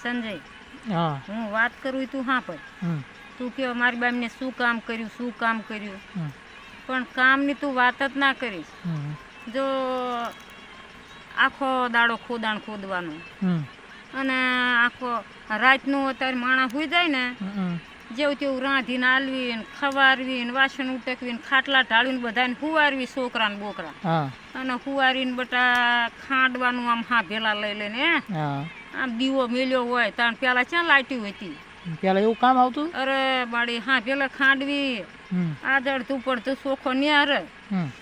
સંજય હા. હું વાત કરું તું હા પર. તું કે મારી બામને શું કામ કર્યું શું કામ કર્યું? પણ કામની તું વાત જ ના કરીશ. જો આખો દાડો ખોદાણ ખોદવાનો. અને આખો રાતનું અત્યારે માણસ હોઈ જાય ને જેવું તેવું રાંધીને આલવી ને ખવારવી ને વાસણ ઉટકવી ને ખાટલા ઢાળવીને બધાને હુવારવી છોકરા ને બોકરા અને હુવારીને બટા ખાંડવાનું આમ હા ભેલા લઈ લઈને આમ દીવો મેલ્યો હોય તાણ પેલા ક્યાં લાઈટી હતી? પેલા એવું કામ આવતું? અરે બાળી હા પેલા ખાંડવી આદળ તું તો ચોખ્ખો ન્યાર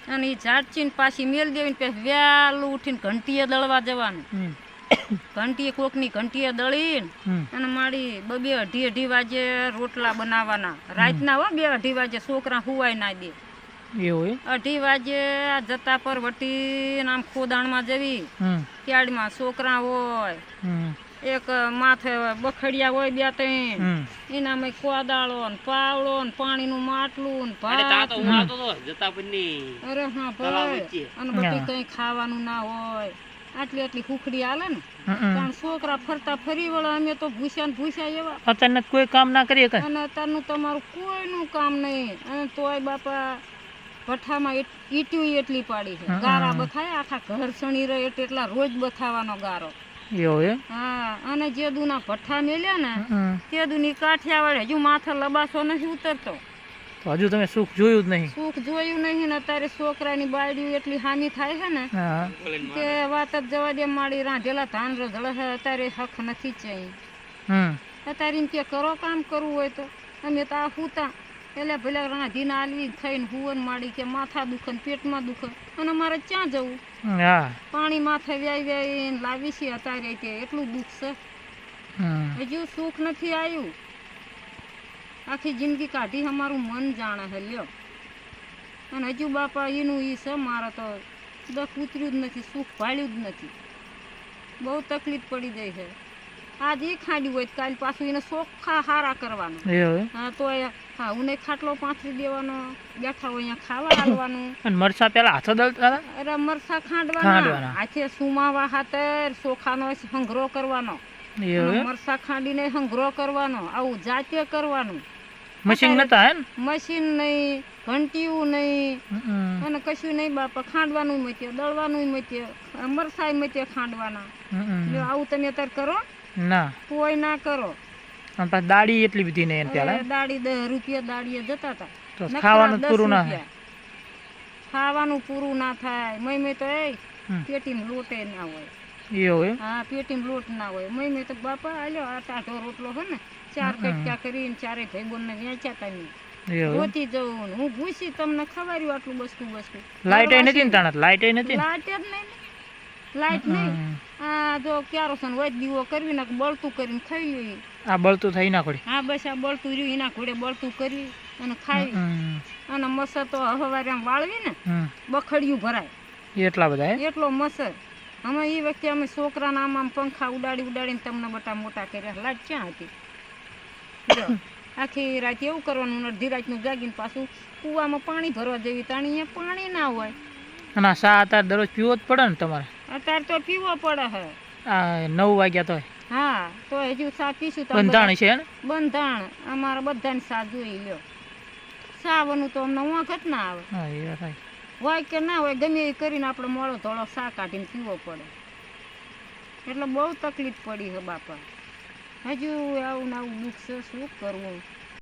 અને એ ઝાડચીને પાછી મેલ દેવી પછી વહેલું ઉઠીને ઘંટીએ દળવા જવાનું. ઘંટીએ કોકની ઘંટીએ દળીને અને મારી બબે અઢી અઢી વાગે રોટલા બનાવવાના. રાતના હો બે અઢી વાગે છોકરા હુવાય ના દે. એવું અઢી વાગે આ જતા પર વટી આમ ખોદાણમાં જવી ક્યાડમાં છોકરા હોય એક માથે બખડિયા હોય બે ત્રણ એનામાં કોદાળો ને પાવડો ને પાણીનું માટલું ને ભાત અરે હા ભાઈ અને બધું કઈ ખાવાનું ના હોય. આટલી આટલી કુખડી હાલે ને. પણ કારણ છોકરા ફરતા ફરી વળે અમે તો ભૂસ્યા ને ભૂસ્યા એવા. અચાનક કોઈ કામ ના કરીએ અને અત્યારનું તમારું કોઈનું કામ નહીં. અને તોય બાપા ભઠ્ઠામાં ઈટ્યું એટલી પાડી છે. ગારા બથાય આખા ઘર સણી રહે એટલા રોજ બથાવાનો ગારો. હા અને જે દુના ભઠ્ઠા મેલ્યા ને તે દુની કાઠિયા વળે હજુ માથે લબાસો નથી ઉતરતો. હજુ તમે સુખ જોયું જ નહીં. સુખ જોયું નહીં ને અત્યારે છોકરાની બાયડીઓ એટલી હામી થાય છે ને કે વાત જ જવા દે માળી રાંધેલા ધાન રધળ છે અત્યારે હક નથી ચાઈ હમ. અત્યારે એમ કે કરો કામ કરવું હોય તો અમે તો આ હુતા. એટલે ભલે રાંધીને આલવી થઈને હુવન માડી કે માથા દુખે ને પેટમાં દુખે. અને મારે ક્યાં જવું? હા. પાણી માથે વ્યાય વ્યાય લાવી છે અત્યારે કે એટલું દુઃખ છે. હજુ સુખ નથી આવ્યું. આખી જિંદગી કાઢી અમારું મન જાણે છે લ્યો. અને હજુ બાપા એનું ઈ છે મારે તો દખ ઉતર્યું જ નથી સુખ ભાળ્યું જ નથી. બહુ તકલીફ પડી જાય છે. આજ એ ખાડ્યું હોય કાલ પાછું એને સોખા હારા કરવાનું. હા તો એ હા ઉને ખાટલો પાથરી દેવાનો બેઠા હોય અહીંયા ખાવા આલવાનું. અને મરસા પેલા હાથો દળતા અરે મરસા ખાંડવાના. હાથે સુમાવા હાથે ચોખાનો સંગ્રહ કરવાનો. મરસા ખાંડીને સંગ્રહ કરવાનો આવું જાતે કરવાનું. મશીન નતા હે મશીન નહીં ઘંટીયું નહીં અને કશું નહીં બાપા ખાંડવાનું મત્યો દળવાનું મત્યો મરસાય મત્યો ખાંડવાના. આવું તમે અત્યારે કરો. ના. કોઈ ના કરો. અને દાડી એટલી બધી નહીં પેલા દાડી દસ રૂપિયા દાડીએ જતા હતા ખાવાનું પૂરું ના થાય ખાવાનું પૂરું ના થાય. મય મય તો એ. પેટીમાં લોટે ના હોય. એવું એ હા પેટીમાં લોટ ના હોય. મય મય તો બાપા હાલ્યો આ ટાઢો રોટલો હે ને ચાર કટકા કરીને ચારે ભાઈબંધને વેચ્યા હતા મેં ગોતી જવું હું ભૂસી તમને ખવાર્યું આટલું બસતું બસતું. લાઈટ નથી ને તાણા? લાઈટ નથી લાઈટ જ નહીં ને. લાઈટ નહીં. આ જો કેરોસન હોય દીવો કરવી ને બળતું કરીને ખાઈ લઈએ આ બળતું થઈ ના ખોડી હા બસ આ બળતું રહ્યું એના ખોડે બળતું કરી અને ખાવી અને મસર તો હવારે આમ વાળવી ને બખડિયું ભરાય. એટલા બધા એટલો મસર. અમે એ વખતે અમે છોકરાના આમ આમ પંખા ઉડાડી ઉડાડીને તમને બટા મોટા કર્યા. લાટ ક્યાં હતી? આખી રાત એવું કરવાનું ને અડધી રાતનું જાગીને પાછું કૂવામાં પાણી ભરવા જેવી તાણી અહીંયા પાણી ના હોય. અને આ સા અત્યારે દરરોજ પીવો જ પડે ને તમારે? અત્યારે તો પીવો પડે હે. આ નવ વાગ્યા તોય. હા તો હજુ સા તો બંધાણ છે ને? બંધાણ. અમારા બધાને સાથ જોઈ લ્યો. સાવનું તો અમને વખત ના આવે. હોય કે ના હોય ગમે એ કરીને આપણે મોળો ધોળો સા કાઢીને પીવો પડે. એટલે બહુ તકલીફ પડી છે બાપા. હજુ આવું ને આવું દુઃખ છે શું કરવું?